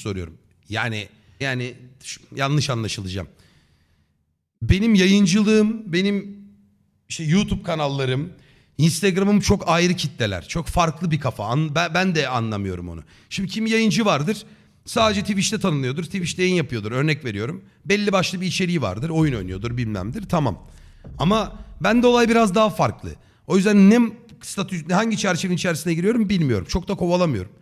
soruyorum. Yani yani yanlış anlaşılacağım. Benim yayıncılığım, benim işte YouTube kanallarım, Instagram'ım çok ayrı kitleler. Çok farklı bir kafa. Ben, ben de anlamıyorum onu. Şimdi kim yayıncı vardır? Sadece Twitch'te tanınıyordur. Twitch'te yayın yapıyordur. Örnek veriyorum. Belli başlı bir içeriği vardır. Oyun oynuyordur bilmemdir. Tamam. Ama bende olay biraz daha farklı. O yüzden ne statü, hangi çerçevenin içerisine giriyorum bilmiyorum. Çok da kovalamıyorum.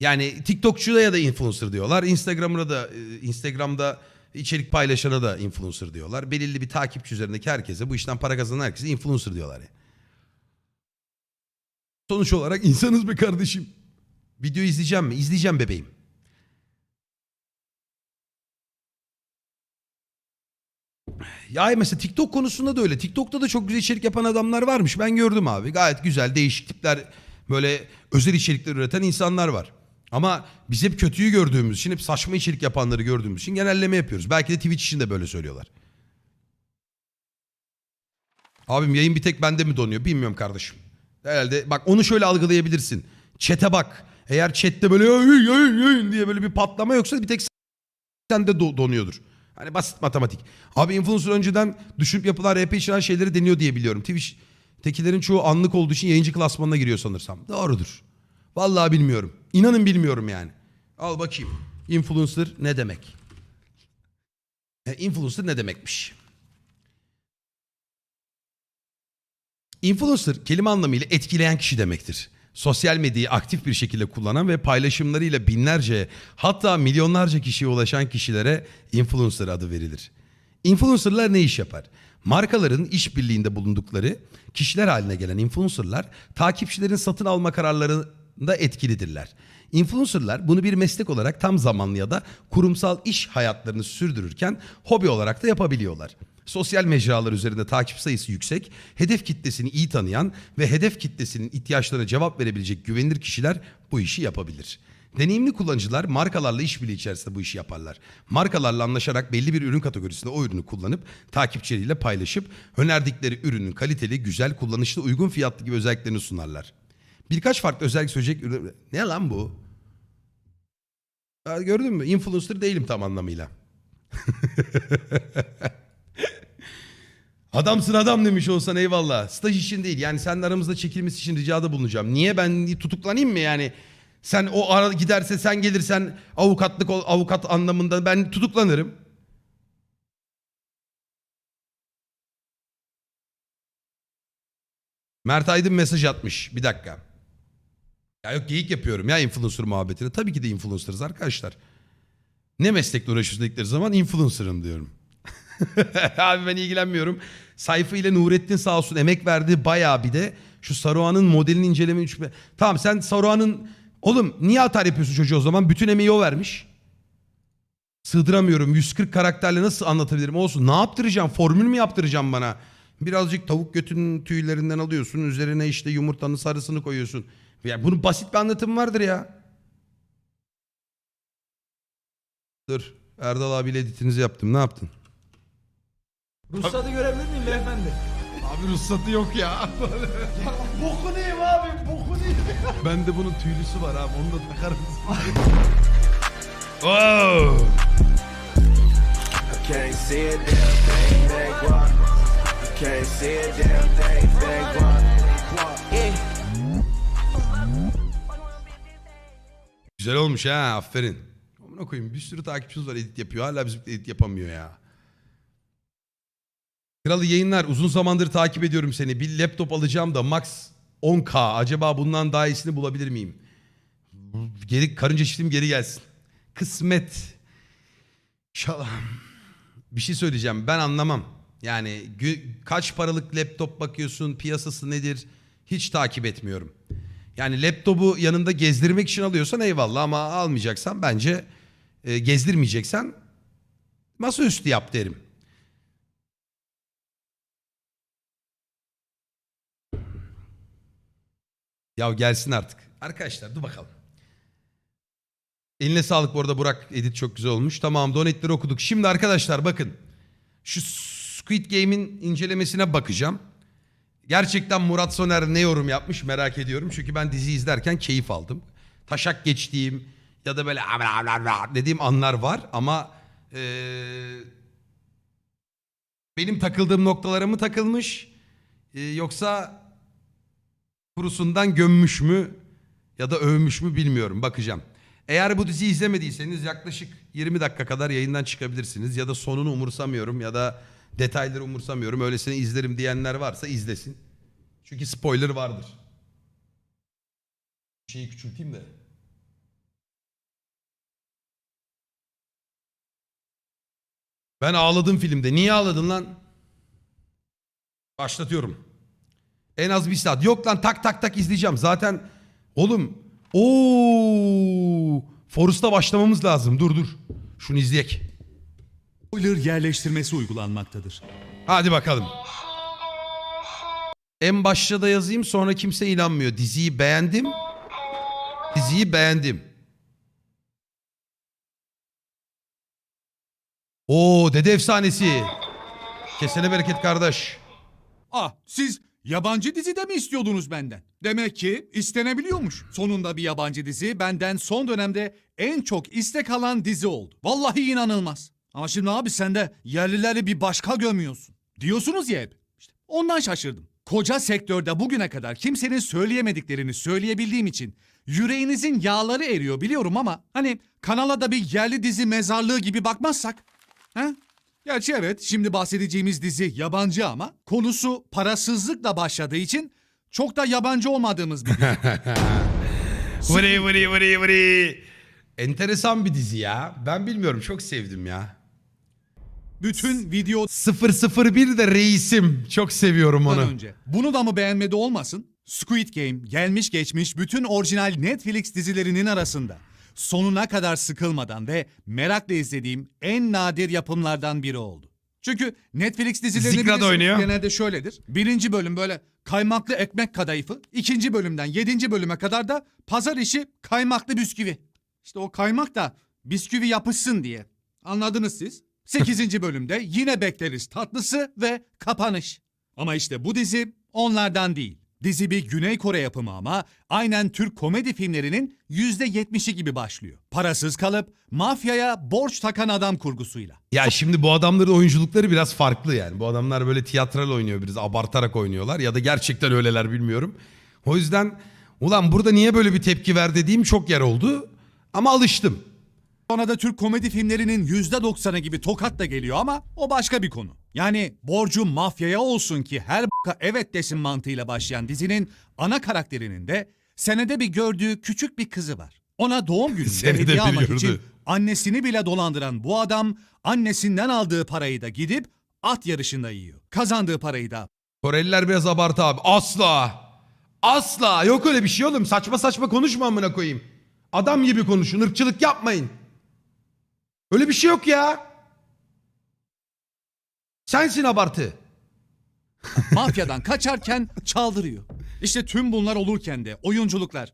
Yani TikTokçuya ya da influencer diyorlar. Instagram'da da e, Instagram'da içerik paylaşana da influencer diyorlar. Belirli bir takipçi üzerindeki herkese bu işten para kazanan herkese influencer diyorlar. Yani. Sonuç olarak insanız be kardeşim. Video izleyeceğim mi? İzleyeceğim bebeğim. Ya mesela TikTok konusunda da öyle. TikTok'ta da çok güzel içerik yapan adamlar varmış. Ben gördüm abi. Gayet güzel, değişik tipler böyle özel içerikler üreten insanlar var. Ama biz hep kötüyü gördüğümüz için, hep saçma içerik yapanları gördüğümüz için genelleme yapıyoruz. Belki de Twitch için de böyle söylüyorlar. Abim yayın bir tek bende mi donuyor? Bilmiyorum kardeşim. Herhalde bak onu şöyle algılayabilirsin. Chat'e bak. Eğer chat'te böyle yayın yayın yayın diye böyle bir patlama yoksa bir tek sende do- donuyordur. Hani basit matematik. Abi influencer önceden düşünüp yapılan RP içeren şeyleri deniyor diye biliyorum. Twitch tekilerin çoğu anlık olduğu için yayıncı klasmanına giriyor sanırsam. Doğrudur. Vallahi bilmiyorum. İnanın bilmiyorum yani. Al bakayım. Influencer ne demek? İnfluencer ne demekmiş? Influencer kelime anlamıyla etkileyen kişi demektir. Sosyal medyayı aktif bir şekilde kullanan ve paylaşımlarıyla binlerce hatta milyonlarca kişiye ulaşan kişilere influencer adı verilir. Influencerlar ne iş yapar? Markaların işbirliğinde bulundukları kişiler haline gelen influencerlar takipçilerin satın alma kararlarında etkilidirler. Influencerlar bunu bir meslek olarak tam zamanlı ya da kurumsal iş hayatlarını sürdürürken hobi olarak da yapabiliyorlar. Sosyal mecralar üzerinde takip sayısı yüksek, hedef kitlesini iyi tanıyan ve hedef kitlesinin ihtiyaçlarına cevap verebilecek güvenilir kişiler bu işi yapabilir. Deneyimli kullanıcılar markalarla işbirliği içerisinde bu işi yaparlar. Markalarla anlaşarak belli bir ürün kategorisinde o ürünü kullanıp takipçileriyle paylaşıp önerdikleri ürünün kaliteli, güzel, kullanışlı, uygun fiyatlı gibi özelliklerini sunarlar. Birkaç farklı özellik söyleyecek. Ne lan bu? Gördün mü? Influencer değilim tam anlamıyla. Adamsın adam demiş olsan eyvallah. Staj için değil yani senin aramızda çekilmesi için ricada bulunacağım. Niye ben tutuklanayım mı yani? Sen o ara giderse sen gelirsen avukatlık avukat anlamında ben tutuklanırım. Mert Aydın mesaj atmış. Bir dakika. Ya yok geyik yapıyorum ya influencer muhabbetini. Tabii ki de influencer'ız arkadaşlar. Ne meslekle uğraşıyorsun dedikleri zaman influencer'ım diyorum. Abi ben ilgilenmiyorum. Sayfa ile Nurettin sağ olsun emek verdi bayağı bir de. Şu Saruhan'ın modelini inceleme 3 Tamam sen Saruhan'ın... Oğlum niye atar yapıyorsun çocuğu o zaman? Bütün emeği o vermiş. Sığdıramıyorum. 140 karakterle nasıl anlatabilirim? Olsun. Ne yaptıracağım? Formül mü yaptıracağım bana? Birazcık tavuk götünün tüylerinden alıyorsun. Üzerine işte yumurtanın sarısını koyuyorsun. Ya bunun basit bir anlatımı vardır ya. Dur. Erdal abiyle editinizi yaptım. Ne yaptın? Ruhsatı görebilir miyim beyefendi? Abi ruhsatı yok ya. Boku neyim abi? Boku neyim? Bende bunun tüylüsü var abi. Onu da takar mısın? oh! Can't see a damn thing, they guap. Can't see a damn thing, they guap. Güzel olmuş ha. Aferin. Amına koyayım. Bir sürü takipçimiz var edit yapıyor. Hala bizim edit yapamıyor ya. Kralı yayınlar. Uzun zamandır takip ediyorum seni. Bir laptop alacağım da max 10k. Acaba bundan daha iyisini bulabilir miyim? Geri karınca çiftim geri gelsin. Kısmet. İnşallah. Bir şey söyleyeceğim. Ben anlamam. Yani kaç paralık laptop bakıyorsun, piyasası nedir? Hiç takip etmiyorum. Yani laptopu yanında gezdirmek için alıyorsan eyvallah ama almayacaksan bence e, gezdirmeyeceksen masaüstü yap derim. Ya gelsin artık. Arkadaşlar dur bakalım. Eline sağlık bu arada Burak. Edit çok güzel olmuş. Tamam donetleri okuduk. Şimdi arkadaşlar bakın. Şu Squid Game'in incelemesine bakacağım. Gerçekten Murat Soner ne yorum yapmış merak ediyorum. Çünkü ben dizi izlerken keyif aldım. Taşak geçtiğim, ya da böyle dediğim anlar var ama eee, benim takıldığım noktalara mı takılmış eee, yoksa kurusundan gömmüş mü ya da övmüş mü bilmiyorum bakacağım. Eğer bu diziyi izlemediyseniz yaklaşık 20 dakika kadar yayından çıkabilirsiniz ya da sonunu umursamıyorum ya da detayları umursamıyorum öylesine izlerim diyenler varsa izlesin. Çünkü spoiler vardır. Şeyi küçülteyim de. Ben ağladım filmde. Niye ağladın lan? Başlatıyorum. En az bir saat. Yok lan tak tak tak izleyeceğim. Zaten oğlum ooo Forrest'a başlamamız lazım. Dur dur. Şunu izleyek. Spoiler yerleştirmesi uygulanmaktadır. Hadi bakalım. En başta da yazayım sonra kimse inanmıyor. Diziyi beğendim. Diziyi beğendim. Oo dede efsanesi. Kesene bereket kardeş. Ah siz yabancı dizi de mi istiyordunuz benden? Demek ki istenebiliyormuş. Sonunda bir yabancı dizi benden son dönemde en çok istek alan dizi oldu. Vallahi inanılmaz. Ama şimdi abi sen de yerlileri bir başka gömüyorsun. Diyorsunuz ya hep. İşte ondan şaşırdım. Koca sektörde bugüne kadar kimsenin söyleyemediklerini söyleyebildiğim için yüreğinizin yağları eriyor biliyorum ama hani kanala da bir yerli dizi mezarlığı gibi bakmazsak He? Gerçi evet şimdi bahsedeceğimiz dizi yabancı ama konusu parasızlıkla başladığı için çok da yabancı olmadığımız bir dizi. Vırı vırı vırı vırı. Enteresan bir dizi ya. Ben bilmiyorum çok sevdim ya. Bütün videodan 001 de reisim. Çok seviyorum onu. önce. Bunu da mı beğenmedi olmasın? Squid Game gelmiş geçmiş bütün orijinal Netflix dizilerinin arasında. Sonuna kadar sıkılmadan ve merakla izlediğim en nadir yapımlardan biri oldu. Çünkü Netflix dizilerini bilirsiniz, oynuyor. genelde şöyledir. Birinci bölüm böyle kaymaklı ekmek kadayıfı. ikinci bölümden yedinci bölüme kadar da pazar işi kaymaklı bisküvi. İşte o kaymak da bisküvi yapışsın diye. Anladınız siz? Sekizinci bölümde yine bekleriz tatlısı ve kapanış. Ama işte bu dizi onlardan değil. Dizi bir Güney Kore yapımı ama aynen Türk komedi filmlerinin %70'i gibi başlıyor. Parasız kalıp mafyaya borç takan adam kurgusuyla. Ya şimdi bu adamların oyunculukları biraz farklı yani. Bu adamlar böyle tiyatral oynuyor biraz abartarak oynuyorlar ya da gerçekten öyleler bilmiyorum. O yüzden ulan burada niye böyle bir tepki ver dediğim çok yer oldu ama alıştım. Sonra da Türk komedi filmlerinin %90'ı gibi tokat da geliyor ama o başka bir konu. Yani borcu mafyaya olsun ki her b**ka evet desin mantığıyla başlayan dizinin ana karakterinin de senede bir gördüğü küçük bir kızı var. Ona doğum gününde Senede hediye bir almak gördü. için annesini bile dolandıran bu adam annesinden aldığı parayı da gidip at yarışında yiyor. Kazandığı parayı da Koreliler biraz abartı abi. Asla. Asla. Yok öyle bir şey oğlum. Saçma saçma konuşma amına koyayım. Adam gibi konuşun. ırkçılık yapmayın. Öyle bir şey yok ya. Sensin abartı. mafyadan kaçarken çaldırıyor. İşte tüm bunlar olurken de oyunculuklar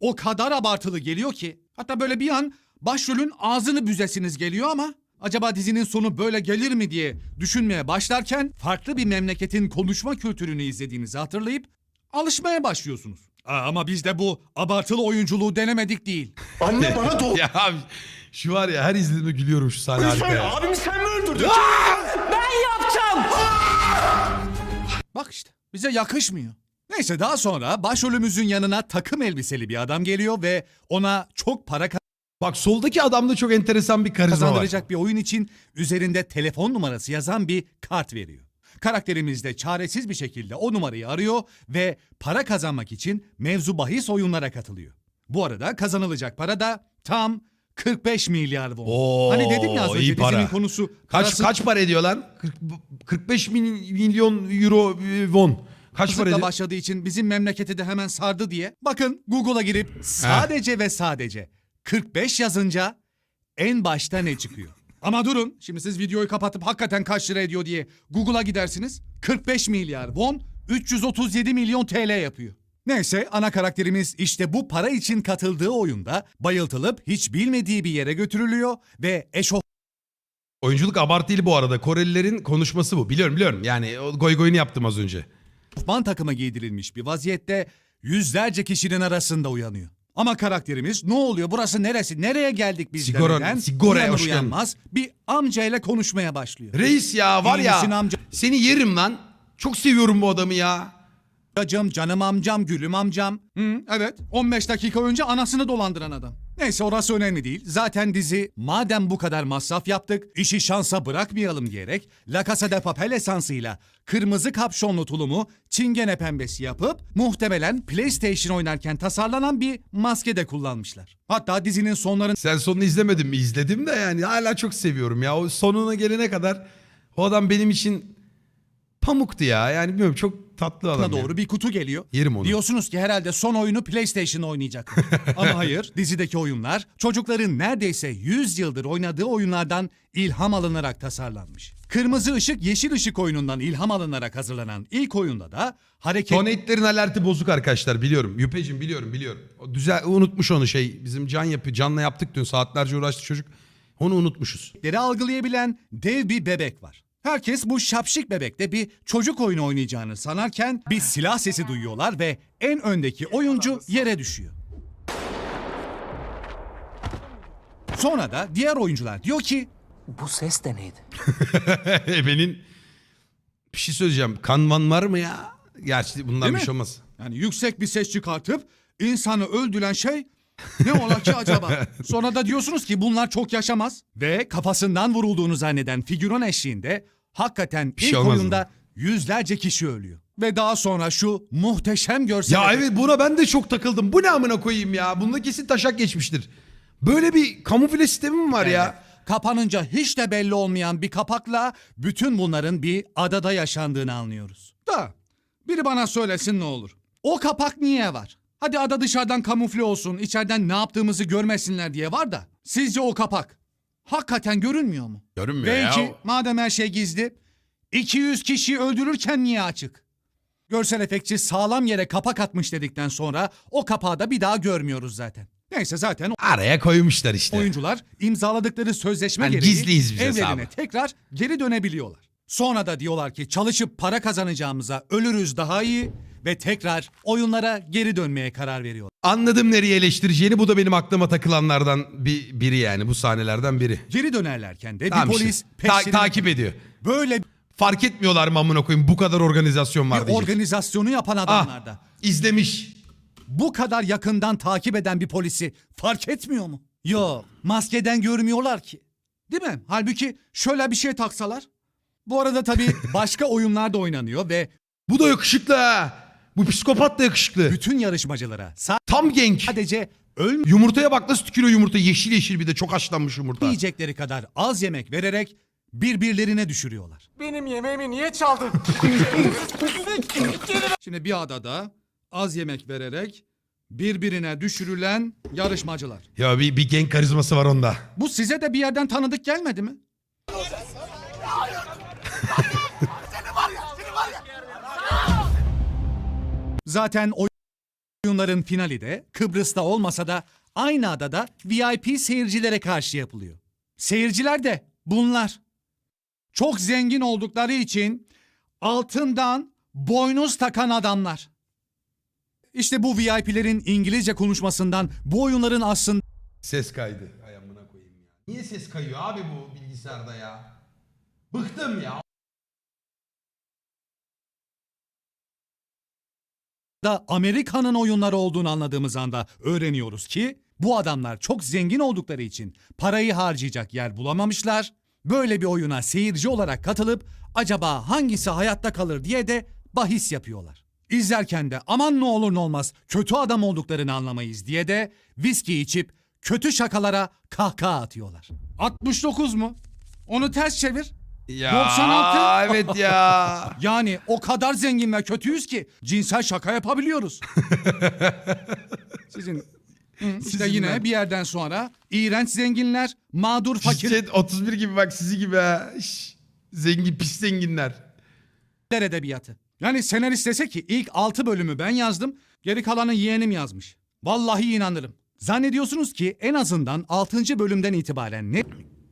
o kadar abartılı geliyor ki hatta böyle bir an başrolün ağzını büzesiniz geliyor ama acaba dizinin sonu böyle gelir mi diye düşünmeye başlarken farklı bir memleketin konuşma kültürünü izlediğinizi hatırlayıp alışmaya başlıyorsunuz. Aa, ama biz de bu abartılı oyunculuğu denemedik değil. Anne bana doğru ya şu var ya her izlediğimde gülüyorum şu sahne harika ya. Abimi sen mi öldürdün? Bak işte bize yakışmıyor. Neyse daha sonra başrolümüzün yanına takım elbiseli bir adam geliyor ve ona çok para Bak soldaki adamda çok enteresan bir karizma var. kazandıracak bir oyun için üzerinde telefon numarası yazan bir kart veriyor. Karakterimiz de çaresiz bir şekilde o numarayı arıyor ve para kazanmak için mevzu bahis oyunlara katılıyor. Bu arada kazanılacak para da tam 45 milyar won. Oo, hani dedim ya az önce iyi para. dizinin konusu Kaç parasız- kaç para ediyor lan? 40 45 min- milyon euro e, won. Kaç para Hızlıkla ediyor? başladığı için bizim memleketi de hemen sardı diye. Bakın Google'a girip sadece ve sadece 45 yazınca en başta ne çıkıyor? Ama durun şimdi siz videoyu kapatıp hakikaten kaç lira ediyor diye Google'a gidersiniz. 45 milyar won 337 milyon TL yapıyor. Neyse ana karakterimiz işte bu para için katıldığı oyunda bayıltılıp hiç bilmediği bir yere götürülüyor ve Oyunculuk abartılı bu arada. Korelilerin konuşması bu. Biliyorum biliyorum. Yani o goy goyunu yaptım az önce. eşofman takıma giydirilmiş bir vaziyette yüzlerce kişinin arasında uyanıyor. Ama karakterimiz ne oluyor burası neresi nereye geldik biz Sigara- demeden sigoraya uyanır hoş geldin. uyanmaz bir amcayla konuşmaya başlıyor. Reis ya var ya. amca? Seni yerim lan. Çok seviyorum bu adamı ya. Amcam, canım amcam, gülüm amcam. Hı, evet 15 dakika önce anasını dolandıran adam. Neyse orası önemli değil. Zaten dizi madem bu kadar masraf yaptık işi şansa bırakmayalım diyerek La Casa de Papel esansıyla kırmızı kapşonlu tulumu çingene pembesi yapıp muhtemelen PlayStation oynarken tasarlanan bir maske de kullanmışlar. Hatta dizinin sonlarında Sen sonunu izlemedin mi? İzledim de yani hala çok seviyorum ya. O sonuna gelene kadar o adam benim için pamuktu ya. Yani bilmiyorum çok tatlı adam. doğru bir kutu geliyor. Yerim onu. Diyorsunuz ki herhalde son oyunu PlayStation oynayacak. Ama hayır, dizideki oyunlar çocukların neredeyse 100 yıldır oynadığı oyunlardan ilham alınarak tasarlanmış. Kırmızı ışık yeşil ışık oyunundan ilham alınarak hazırlanan ilk oyunda da hareket Donate'lerin alerti bozuk arkadaşlar biliyorum. Yüpecim biliyorum biliyorum. O düzel unutmuş onu şey. Bizim can yapıyor. Canla yaptık dün saatlerce uğraştı çocuk. Onu unutmuşuz. hareketleri algılayabilen dev bir bebek var. Herkes bu şapşik bebekte bir çocuk oyunu oynayacağını sanarken bir silah sesi duyuyorlar ve en öndeki oyuncu yere düşüyor. Sonra da diğer oyuncular diyor ki Bu ses de neydi? Ebenin bir şey söyleyeceğim. Kanvan var mı ya? Gerçi bundan Değil bir mi? şey olmaz. Yani yüksek bir ses çıkartıp insanı öldüren şey ne ola ki acaba? Sonra da diyorsunuz ki bunlar çok yaşamaz. Ve kafasından vurulduğunu zanneden figüran eşliğinde hakikaten şey ilk olmaz oyunda yüzlerce kişi ölüyor. Ve daha sonra şu muhteşem görsel... Ya evet buna ben de çok takıldım. Bu ne amına koyayım ya? Bunda kesin taşak geçmiştir. Böyle bir kamufle sistemi mi var ya? Kapanınca hiç de belli olmayan bir kapakla bütün bunların bir adada yaşandığını anlıyoruz. Da biri bana söylesin ne olur. O kapak niye var? Hadi ada dışarıdan kamufle olsun, içeriden ne yaptığımızı görmesinler diye var da. Sizce o kapak hakikaten görünmüyor mu? Görünmüyor Ve ya. madem her şey gizli, 200 kişiyi öldürürken niye açık? Görsel efektçi sağlam yere kapak atmış dedikten sonra o kapağı da bir daha görmüyoruz zaten. Neyse zaten Araya koymuşlar işte. Oyuncular imzaladıkları sözleşme Yani gereği gizliyiz biz evlerine hesabı. tekrar geri dönebiliyorlar. Sonra da diyorlar ki çalışıp para kazanacağımıza ölürüz daha iyi ve tekrar oyunlara geri dönmeye karar veriyorlar. Anladım nereye eleştireceğini. Bu da benim aklıma takılanlardan bir biri yani. Bu sahnelerden biri. Geri dönerlerken de Tamam bir işte. polis Ta- peşlerine- takip ediyor. böyle Fark etmiyorlar mı amına koyayım? Bu kadar organizasyon var bir diyecek. organizasyonu yapan Ah, adamlarda izlemiş. bu kadar yakından takip eden bir polisi fark etmiyor mu? Yok maskeden görmüyorlar ki. Değil mi? Halbuki şöyle bir şey taksalar. Bu arada tabii başka oyunlar da oynanıyor ve Bu da yakışıklı ha. Bu psikopat da yakışıklı. bütün yarışmacılara Tam genk. sadece Yumurtaya bak nasıl tükürüyor yumurta. Yeşil yeşil bir de çok haşlanmış yumurta. ölmeyecekleri kadar az yemek vererek birbirlerine düşürüyorlar. Benim yemeğimi niye çaldın? Şimdi bir adada az yemek vererek birbirine düşürülen yarışmacılar. Ya bir, bir genk karizması var onda. Bu size de bir yerden tanıdık gelmedi mi? Zaten oyunların finali de Kıbrıs'ta olmasa da aynı adada VIP seyircilere karşı yapılıyor. Seyirciler de bunlar. Çok zengin oldukları için altından boynuz takan adamlar. İşte bu VIP'lerin İngilizce konuşmasından bu oyunların aslında Ses kaydı. Ay koyayım ya. Niye ses kayıyor abi bu bilgisayarda ya? Bıktım ya. Da Amerika'nın oyunları olduğunu anladığımız anda öğreniyoruz ki bu adamlar çok zengin oldukları için parayı harcayacak yer bulamamışlar. Böyle bir oyuna seyirci olarak katılıp acaba hangisi hayatta kalır diye de bahis yapıyorlar. İzlerken de aman ne olur ne olmaz kötü adam olduklarını anlamayız diye de viski içip kötü şakalara kahkaha atıyorlar. 69 mu? Onu ters çevir. Ya 96. evet ya. Yani o kadar zengin ve kötüyüz ki cinsel şaka yapabiliyoruz. Sizin işte yine bir yerden sonra iğrenç zenginler, mağdur fakirlere Fakir 31 gibi bak sizi gibi ha. Şş, Zengin pis zenginler. edebiyatı. Yani senarist dese ki ilk 6 bölümü ben yazdım, geri kalanı yeğenim yazmış. Vallahi inanırım. Zannediyorsunuz ki en azından 6. bölümden itibaren net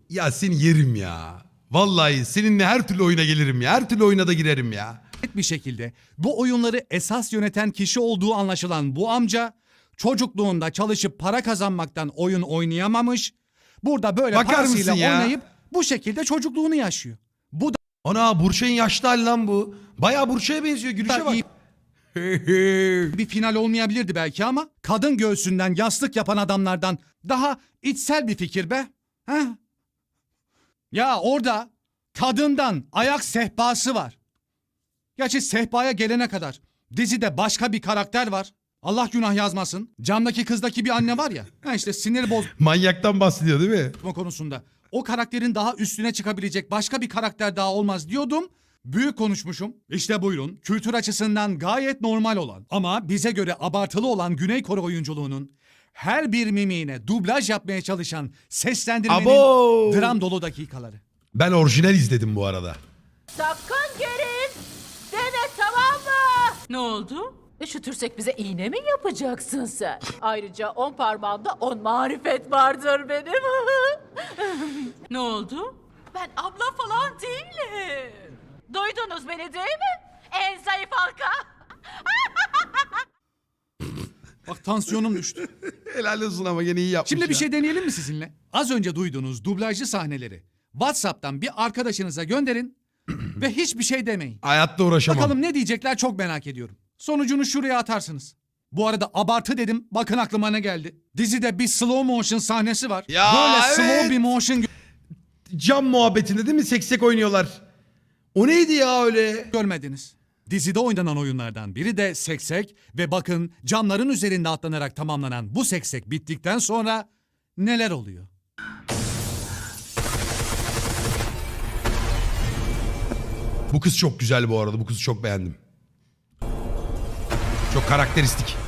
Ya seni yerim ya. Vallahi seninle her türlü oyuna gelirim ya. Her türlü oyuna da girerim ya. bir şekilde bu oyunları esas yöneten kişi olduğu anlaşılan bu amca çocukluğunda çalışıp para kazanmaktan oyun oynayamamış. Burada böyle Bakar parasıyla mısın ya? oynayıp bu şekilde çocukluğunu yaşıyor. Bu Ana Burçay'ın yaşlı hali lan bu. Bayağı Burçay'a benziyor. Gülüşe da bak. iyi bir final olmayabilirdi belki ama kadın göğsünden yastık yapan adamlardan daha içsel bir fikir be. Heh. Ya orada kadından ayak sehpası var. Gerçi sehpaya gelene kadar dizide başka bir karakter var. Allah günah yazmasın. Camdaki kızdaki bir anne var ya. Ha işte sinir bozma Manyaktan bahsediyor değil mi? konusunda. O karakterin daha üstüne çıkabilecek başka bir karakter daha olmaz diyordum. Büyük konuşmuşum. İşte buyurun. Kültür açısından gayet normal olan ama bize göre abartılı olan Güney Kore oyunculuğunun her bir mimiğine dublaj yapmaya çalışan seslendirmenin Abo! dram dolu dakikaları. Ben orijinal izledim bu arada. Sakın gelin deme tamam mı? Ne oldu? Üşütürsek bize iğne mi yapacaksın sen? Ayrıca on parmağımda on marifet vardır benim. ne oldu? Ben abla falan değilim. Duydunuz beni değil mi? En zayıf halka. Bak tansiyonum düştü. Helal olsun ama gene iyi yapmış Şimdi bir ya. şey deneyelim mi sizinle? Az önce duyduğunuz dublajlı sahneleri WhatsApp'tan bir arkadaşınıza gönderin ve hiçbir şey demeyin. Hayatta uğraşamam. Bakalım ne diyecekler çok merak ediyorum. Sonucunu şuraya atarsınız. Bu arada abartı dedim. Bakın aklıma ne geldi. Dizide bir slow motion sahnesi var. Ya, Böyle evet. slow bir motion gö- Cam muhabbetinde değil mi? Seksek oynuyorlar. O neydi ya öyle? görmediniz. Dizide oynanan oyunlardan biri de seksek ve bakın camların üzerinde atlanarak tamamlanan bu seksek bittikten sonra neler oluyor? Bu kız çok güzel bu arada. Bu kızı çok beğendim. Çok karakteristik.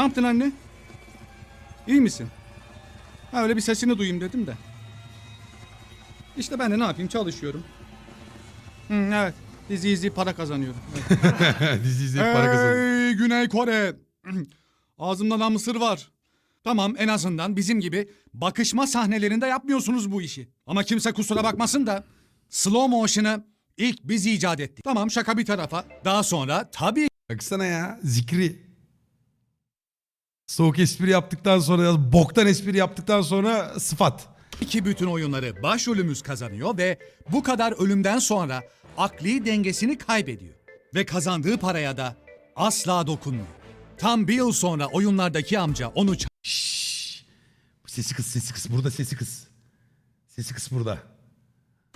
Ne yaptın anne? İyi misin? Ha öyle bir sesini duyayım dedim de. İşte ben de ne yapayım çalışıyorum. Hı, evet, dizi izleyip para kazanıyorum. Evet. Dizi izleyip para kazanıyor. Ey Güney Kore! Ağzımda da mısır var. Tamam en azından bizim gibi bakışma sahnelerinde yapmıyorsunuz bu işi. Ama kimse kusura bakmasın da slow motion'ı ilk biz icat ettik. Tamam şaka bir tarafa. Daha sonra tabii Baksana ya. Zikri. Soğuk espri yaptıktan sonra, boktan espri yaptıktan sonra sıfat. ki bütün oyunları başrolümüz kazanıyor ve bu kadar ölümden sonra akli dengesini kaybediyor. Ve kazandığı paraya da asla dokunmuyor. Tam bir yıl sonra oyunlardaki amca onu Şşş. Sesi kız, sesi kız. Burada sesi kız. Sesi kız burada.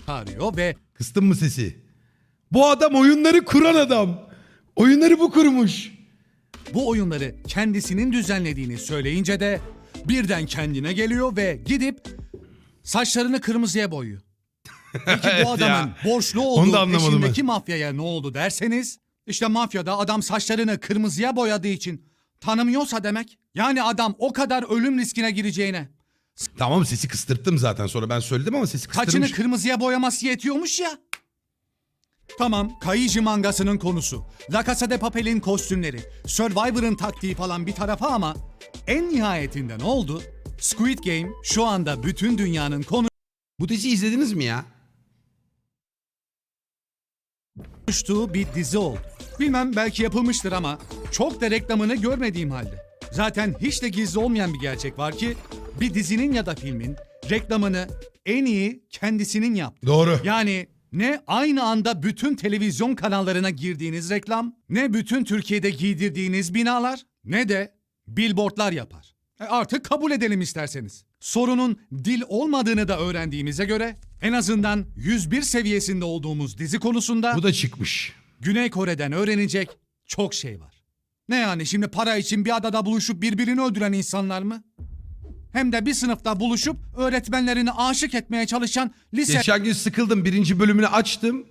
çağırıyor ve Kıstın mı sesi? Bu adam oyunları kuran adam. Oyunları bu kurmuş. Bu oyunları kendisinin düzenlediğini söyleyince de birden kendine geliyor ve gidip saçlarını kırmızıya boyuyor. Peki bu ya. adamın borçlu Onu olduğu anlamadım peşindeki mafyaya ne oldu derseniz işte mafyada adam saçlarını kırmızıya boyadığı için tanımıyorsa demek. Yani adam o kadar ölüm riskine gireceğine Tamam sesi kıstırttım zaten sonra ben söyledim ama sesi saçını kıstırmış. kırmızıya boyaması yetiyormuş ya. Tamam, Kaiji mangasının konusu, La Casa de Papel'in kostümleri, Survivor'ın taktiği falan bir tarafa ama en nihayetinde ne oldu? Squid Game şu anda bütün dünyanın Bu diziyi izlediniz mi ya? konuştuğu bir dizi oldu. Bilmem belki yapılmıştır ama çok da reklamını görmediğim halde. Zaten hiç de gizli olmayan bir gerçek var ki bir dizinin ya da filmin reklamını en iyi kendisinin yaptı. Doğru. Yani ne aynı anda bütün televizyon kanallarına girdiğiniz reklam, ne bütün Türkiye'de giydirdiğiniz binalar, ne de billboardlar yapar. E artık kabul edelim isterseniz. Sorunun dil olmadığını da öğrendiğimize göre en azından 101 seviyesinde olduğumuz dizi konusunda Bu da çıkmış. Güney Kore'den öğrenecek çok şey var. Ne yani şimdi para için bir adada buluşup birbirini öldüren insanlar mı? Hem de bir sınıfta buluşup öğretmenlerini aşık etmeye çalışan lise Geçen gün sıkıldım. Birinci bölümünü açtım.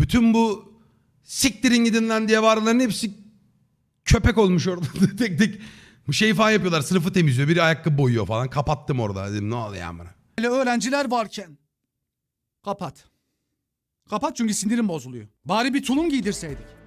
Bütün bu siktirin gidin lan diye bağıranların hepsi köpek olmuş orada. tek tek bu şey falan yapıyorlar. Sınıfı temizliyor. Biri ayakkabı boyuyor falan. Kapattım orada. Dedim ne oluyor amına. Hele öğrenciler varken. Kapat. Kapat çünkü sinirim bozuluyor. Bari bir tulum giydirseydik.